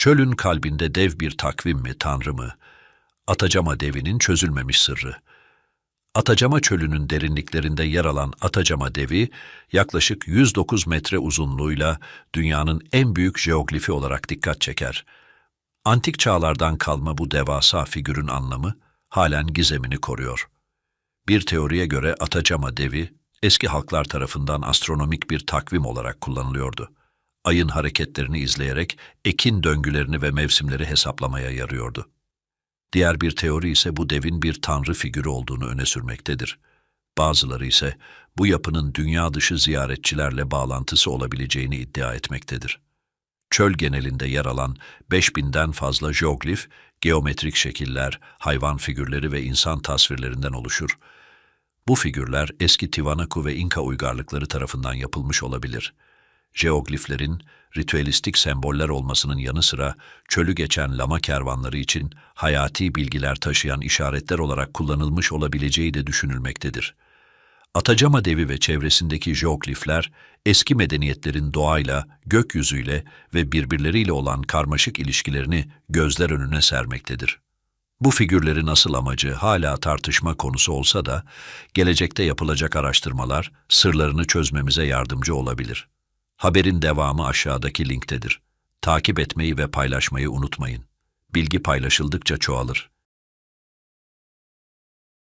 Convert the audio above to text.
Çölün kalbinde dev bir takvim mi, tanrı mı? Atacama devinin çözülmemiş sırrı. Atacama çölünün derinliklerinde yer alan Atacama devi, yaklaşık 109 metre uzunluğuyla dünyanın en büyük jeoglifi olarak dikkat çeker. Antik çağlardan kalma bu devasa figürün anlamı halen gizemini koruyor. Bir teoriye göre Atacama devi, eski halklar tarafından astronomik bir takvim olarak kullanılıyordu. Ayın hareketlerini izleyerek ekin döngülerini ve mevsimleri hesaplamaya yarıyordu. Diğer bir teori ise bu devin bir tanrı figürü olduğunu öne sürmektedir. Bazıları ise bu yapının dünya dışı ziyaretçilerle bağlantısı olabileceğini iddia etmektedir. Çöl genelinde yer alan 5000'den fazla jeoglif, geometrik şekiller, hayvan figürleri ve insan tasvirlerinden oluşur. Bu figürler eski Tiwanaku ve İnka uygarlıkları tarafından yapılmış olabilir. Jeogliflerin ritüelistik semboller olmasının yanı sıra çölü geçen lama kervanları için hayati bilgiler taşıyan işaretler olarak kullanılmış olabileceği de düşünülmektedir. Atacama devi ve çevresindeki jeoglifler eski medeniyetlerin doğayla, gökyüzüyle ve birbirleriyle olan karmaşık ilişkilerini gözler önüne sermektedir. Bu figürlerin asıl amacı hala tartışma konusu olsa da gelecekte yapılacak araştırmalar sırlarını çözmemize yardımcı olabilir. Haberin devamı aşağıdaki linktedir. Takip etmeyi ve paylaşmayı unutmayın. Bilgi paylaşıldıkça çoğalır.